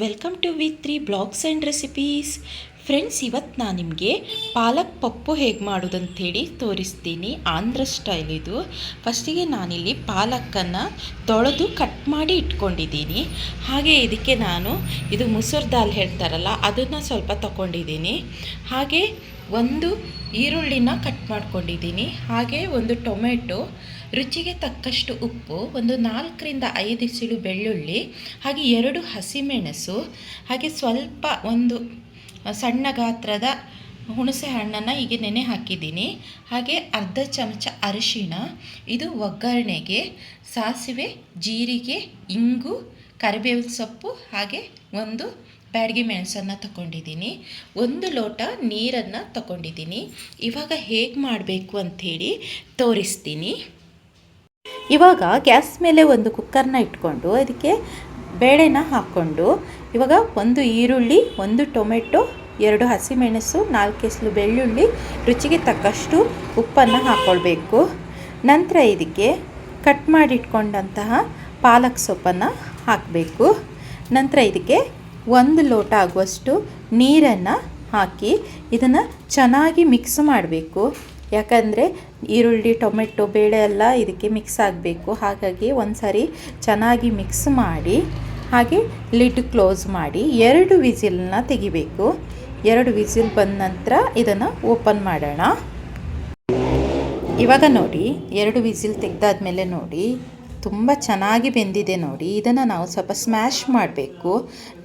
Welcome to V three blogs and recipes. Friends ಇವತ್ತು ನಾನು ನಿಮಗೆ ಪಾಲಕ್ ಪಪ್ಪು ಹೇಗೆ ಮಾಡೋದಂಥೇಳಿ ತೋರಿಸ್ತೀನಿ. ಆಂಧ್ರ ಸ್ಟೈಲ್ ಇದು. ಫಸ್ಟಿಗೆ ನಾನಿಲ್ಲಿ ಪಾಲಕ್ಕನ್ನು ತೊಳೆದು ಕಟ್ ಮಾಡಿ ಇಟ್ಕೊಂಡಿದ್ದೀನಿ. ಹಾಗೆ ಇದಕ್ಕೆ ನಾನು ಇದು ಮೊಸರು ದಾಲ್ ಹೇಳ್ತಾರಲ್ಲ, ಅದನ್ನು ಸ್ವಲ್ಪ ತಗೊಂಡಿದ್ದೀನಿ ಹಾಗೆ ಒಂದು ಈರುಳ್ಳಿನ ಕಟ್ ಮಾಡ್ಕೊಂಡಿದ್ದೀನಿ. ಹಾಗೆ ಒಂದು ಟೊಮೆಟೊ, ರುಚಿಗೆ ತಕ್ಕಷ್ಟು ಉಪ್ಪು, ಒಂದು ನಾಲ್ಕರಿಂದ ಐದು ಸಿಳು ಬೆಳ್ಳುಳ್ಳಿ, ಹಾಗೆ ಎರಡು ಹಸಿಮೆಣಸು, ಹಾಗೆ ಸ್ವಲ್ಪ ಒಂದು ಸಣ್ಣ ಗಾತ್ರದ ಹುಣಸೆ ಹಣ್ಣನ್ನು ಹೀಗೆ ನೆನೆ ಹಾಕಿದ್ದೀನಿ. ಹಾಗೆ ಅರ್ಧ ಚಮಚ ಅರಿಶಿಣ, ಇದು ಒಗ್ಗರಣೆಗೆ, ಸಾಸಿವೆ, ಜೀರಿಗೆ, ಇಂಗು, ಕರಿಬೇವಿನ ಸೊಪ್ಪು, ಹಾಗೆ ಒಂದು ಬ್ಯಾಡಗಿ ಮೆಣಸನ್ನು ತಗೊಂಡಿದ್ದೀನಿ ಒಂದು ಲೋಟ ನೀರನ್ನು ತಗೊಂಡಿದ್ದೀನಿ ಇವಾಗ ಹೇಗೆ ಮಾಡಬೇಕು ಅಂಥೇಳಿ ತೋರಿಸ್ತೀನಿ. ಇವಾಗ ಗ್ಯಾಸ್ ಮೇಲೆ ಒಂದು ಕುಕ್ಕರ್ನ ಇಟ್ಕೊಂಡು ಅದಕ್ಕೆ ಬೇಳೆನ ಹಾಕ್ಕೊಂಡು ಇವಾಗ ಒಂದು ಈರುಳ್ಳಿ, ಒಂದು ಟೊಮೆಟೊ, ಎರಡು ಹಸಿಮೆಣಸು, ನಾಲ್ಕು ಎಸಲು ಬೆಳ್ಳುಳ್ಳಿ, ರುಚಿಗೆ ತಕ್ಕಷ್ಟು ಉಪ್ಪನ್ನು ಹಾಕ್ಕೊಳ್ಬೇಕು ನಂತರ ಇದಕ್ಕೆ ಕಟ್ ಮಾಡಿಟ್ಕೊಂಡಂತಹ ಪಾಲಕ್ ಸೊಪ್ಪನ್ನು ಹಾಕಬೇಕು. ನಂತರ ಇದಕ್ಕೆ ಒಂದು ಲೋಟ ಆಗುವಷ್ಟು ನೀರನ್ನು ಹಾಕಿ ಇದನ್ನು ಚೆನ್ನಾಗಿ ಮಿಕ್ಸ್ ಮಾಡಬೇಕು. ಯಾಕಂದರೆ ಈರುಳ್ಳಿ, ಟೊಮೆಟೊ, ಬೇಳೆ ಎಲ್ಲ ಇದಕ್ಕೆ ಮಿಕ್ಸ್ ಆಗಬೇಕು. ಹಾಗಾಗಿ ಒಂದು ಸಾರಿ ಚೆನ್ನಾಗಿ ಮಿಕ್ಸ್ ಮಾಡಿ, ಹಾಗೆ ಲಿಡ್ ಕ್ಲೋಸ್ ಮಾಡಿ ಎರಡು ವಿಸಿಲನ್ನ ತೆಗಿಬೇಕು. ಎರಡು ವಿಸಿಲ್ ಬಂದ ನಂತರ ಇದನ್ನು ಓಪನ್ ಮಾಡೋಣ. ಇವಾಗ ನೋಡಿ, ಎರಡು ವಿಸಿಲ್ ತೆಗೆದಾದ್ಮೇಲೆ ನೋಡಿ. ತುಂಬ ಚೆನ್ನಾಗಿ ಬೆಂದಿದೆ ನೋಡಿ. ಇದನ್ನು ನಾವು ಸ್ವಲ್ಪ ಸ್ಮ್ಯಾಶ್ ಮಾಡಬೇಕು.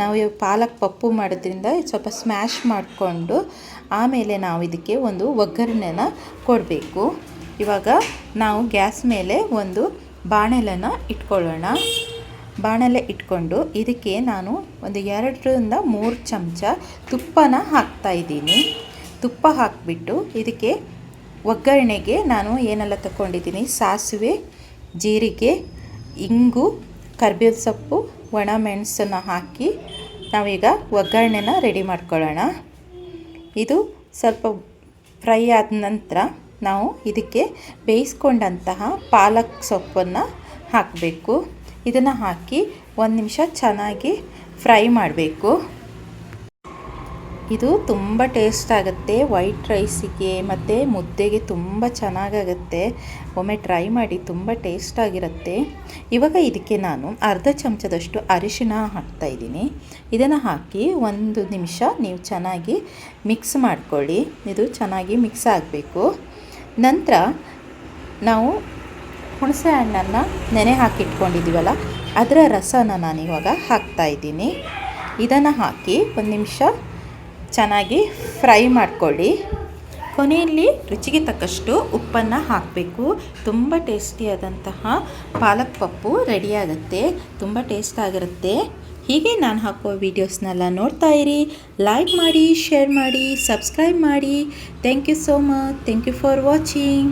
ನಾವು ಪಾಲಕ್ ಪಪ್ಪು ಮಾಡೋದ್ರಿಂದ ಸ್ವಲ್ಪ ಸ್ಮ್ಯಾಶ್ ಮಾಡಿಕೊಂಡು ಆಮೇಲೆ ನಾವು ಇದಕ್ಕೆ ಒಂದು ಒಗ್ಗರಣೆನ ಕೊಡಬೇಕು. ಇವಾಗ ನಾವು ಗ್ಯಾಸ್ ಮೇಲೆ ಒಂದು ಬಾಣಲೆನ ಇಟ್ಕೊಳ್ಳೋಣ. ಬಾಣಲೆ ಇಟ್ಕೊಂಡು ಇದಕ್ಕೆ ನಾನು ಒಂದು ಎರಡರಿಂದ ಮೂರು ಚಮಚ ತುಪ್ಪನ ಹಾಕ್ತಾಯಿದ್ದೀನಿ ತುಪ್ಪ ಹಾಕಿಬಿಟ್ಟು ಇದಕ್ಕೆ ಒಗ್ಗರಣೆಗೆ ನಾನು ಏನೆಲ್ಲ ತಗೊಂಡಿದ್ದೀನಿ ಸಾಸಿವೆ, ಜೀರಿಗೆ ಇಂಗು ಕರ್ಬೇವು ಸೊಪ್ಪು, ಒಣ ಮೆಣಸನ್ನು ಹಾಕಿ ನಾವೀಗ ಒಗ್ಗರಣೆನ ರೆಡಿ ಮಾಡ್ಕೊಳ್ಳೋಣ. ಇದು ಸ್ವಲ್ಪ ಫ್ರೈ ಆದ ನಂತರ ನಾವು ಇದಕ್ಕೆ ಬೇಯಿಸ್ಕೊಂಡಂತಹ ಪಾಲಕ್ ಸೊಪ್ಪನ್ನು ಹಾಕಬೇಕು. ಇದನ್ನು ಹಾಕಿ ಒಂದು ನಿಮಿಷ ಚೆನ್ನಾಗಿ ಫ್ರೈ ಮಾಡಬೇಕು. ಇದು ತುಂಬ ಟೇಸ್ಟ್ ಆಗುತ್ತೆ. ವೈಟ್ ರೈಸಿಗೆ ಮತ್ತು ಮುದ್ದೆಗೆ ತುಂಬ ಚೆನ್ನಾಗಾಗುತ್ತೆ. ಒಮ್ಮೆ ಟ್ರೈ ಮಾಡಿ ತುಂಬ ಟೇಸ್ಟಾಗಿರುತ್ತೆ ಇವಾಗ ಇದಕ್ಕೆ ನಾನು ಅರ್ಧ ಚಮಚದಷ್ಟು ಅರಿಶಿನ ಹಾಕ್ತಾಯಿದ್ದೀನಿ ಇದನ್ನು ಹಾಕಿ ಒಂದು ನಿಮಿಷ ನೀವು ಚೆನ್ನಾಗಿ ಮಿಕ್ಸ್ ಮಾಡ್ಕೊಳ್ಳಿ. ಇದು ಚೆನ್ನಾಗಿ ಮಿಕ್ಸ್ ಆಗಬೇಕು. ನಂತರ ನಾವು ಹುಣಸೆ ಹಣ್ಣನ್ನು ನೆನೆ ಹಾಕಿಟ್ಕೊಂಡಿದ್ದೀವಲ್ಲ, ಅದರ ರಸನ ನಾನಿವಾಗ ಹಾಕ್ತಾಯಿದ್ದೀನಿ ಇದನ್ನು ಹಾಕಿ ಒಂದು ನಿಮಿಷ ಚೆನ್ನಾಗಿ ಫ್ರೈ ಮಾಡ್ಕೊಳ್ಳಿ. ಕೊನೆಯಲ್ಲಿ ರುಚಿಗೆ ತಕ್ಕಷ್ಟು ಉಪ್ಪನ್ನು ಹಾಕಬೇಕು. ತುಂಬ ಟೇಸ್ಟಿಯಾದಂತಹ ಪಾಲಕ್ ಪಪ್ಪು ರೆಡಿಯಾಗುತ್ತೆ ತುಂಬ ಟೇಸ್ಟ್ ಆಗಿರುತ್ತೆ. ಹೀಗೆ ನಾನು ಹಾಕೋ ವೀಡಿಯೋಸ್ನೆಲ್ಲ ನೋಡ್ತಾ ಇರಿ. ಲೈಕ್ ಮಾಡಿ ಶೇರ್ ಮಾಡಿ ಸಬ್ಸ್ಕ್ರೈಬ್ ಮಾಡಿ. Thank you so much thank you for watching